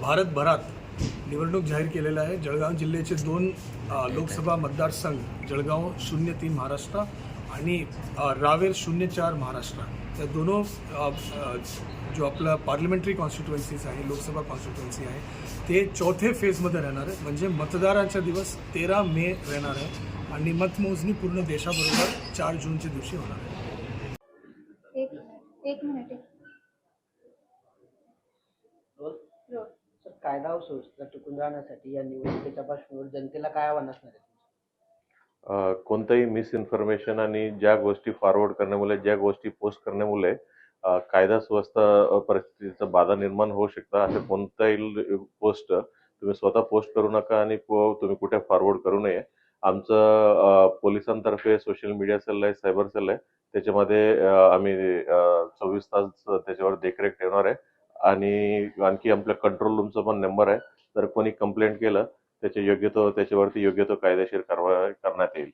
भारतभरात निवडणूक जाहीर केलेलं आहे. जळगाव जिल्ह्याचे दोन लोकसभा मतदारसंघ जळगाव शून्य तीन महाराष्ट्र आणि रावेर शून्य चार महाराष्ट्र. त्या दोनो जो आपला पार्लमेंटरी कॉन्स्टिट्युएन्सीज आहे लोकसभा कॉन्स्टिट्युएन्सी आहे ते चौथे फेजमध्ये राहणार आहे म्हणजे मतदारांचा दिवस तेरा मे राहणार आहे आणि मतमोजणी पूर्ण देशाबरोबर चार जूनच्या दिवशी होणार आहे. एक एक मिनिट. रोज रोड सर कायदा व सुव्यवस्था टिकून राहण्यासाठी या निवडणुकीच्या पार्श्वभूमीवर जनतेला काय आव्हान असणार आहे अ, कोणतंही मिसइन्फॉर्मेशन आणि ज्या गोष्टी फॉरवर्ड करण्यामुळे ज्या गोष्टी पोस्ट करण्यामुळे अ, कायदा सुव्यवस्था अ, परिस्थितीचं बाधा निर्माण होऊ शकतं असे कोणताही पोस्ट तुम्ही स्वतः पोस्ट करू नका आणि पो- तुम्ही कुठे फॉरवर्ड करू नये. आमचं अ, पोलिसांतर्फे सोशल मीडिया सेल आहे सायबर सेल आहे त्याच्यामध्ये अ, आम्ही चोवीस तास त्याच्यावर देखरेख ठेवणार आहे. आणि आणखी आपल्या कंट्रोल रूमचा पण नंबर आहे. जर कोणी कंप्लेंट केलं त्याचे योग्य तो त्याच्यावरती योग्य तो कायदेशीर कारवाई करण्यात येईल.